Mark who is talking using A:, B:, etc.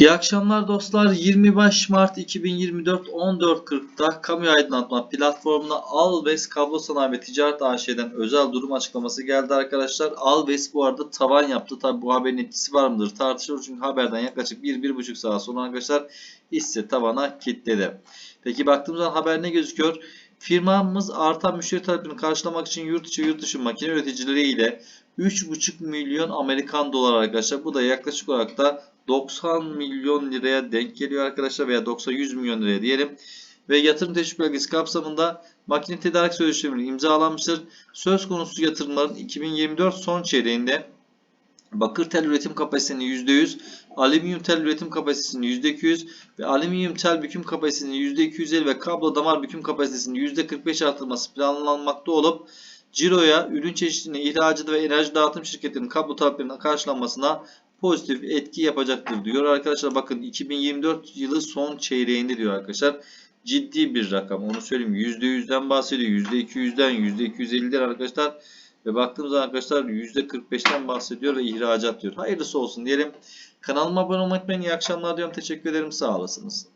A: İyi akşamlar dostlar. 25 Mart 2024 14.40'da kamu aydınlatma platformuna Alves Kablo Sanayi ve Ticaret AŞ'den özel durum açıklaması geldi arkadaşlar. Alves bu arada tavan yaptı. Tabi bu haberin etkisi var mıdır tartışılır. Çünkü haberden yaklaşık 1-1,5 saat sonra arkadaşlar hisse tavana kilitledi. Peki baktığımız zaman haber ne gözüküyor? Firmamız artan müşteri talepini karşılamak için yurt içi yurt dışı makine üreticileri ile 3,5 milyon Amerikan dolar arkadaşlar. Bu da yaklaşık olarak da 90 milyon liraya denk geliyor arkadaşlar veya 90-100 milyon liraya diyelim. Ve yatırım teşvik belgesi kapsamında makine tedarik sözleşmeleri imzalanmıştır. Söz konusu yatırımların 2024 son çeyreğinde bakır tel üretim kapasitesinin %100, alüminyum tel üretim kapasitesinin %200 ve alüminyum tel büküm kapasitesinin %250 ve kablo damar büküm kapasitesinin %45 artırılması planlanmakta olup Ciro'ya, ürün çeşitliliğine, ihracatı ve enerji dağıtım şirketlerinin kablo taleplerinin karşılanmasına pozitif etki yapacaktır diyor arkadaşlar. Bakın 2024 yılı son çeyreğinde diyor arkadaşlar. Ciddi bir rakam. Onu söyleyeyim. %100'den bahsediyor. %200'den, %250'den arkadaşlar. Ve baktığımız zaman arkadaşlar %45'ten bahsediyor ve ihracat diyor. Hayırlısı olsun diyelim. Kanalıma abone olmayı unutmayın. İyi akşamlar diyorum. Teşekkür ederim. Sağ olasınız.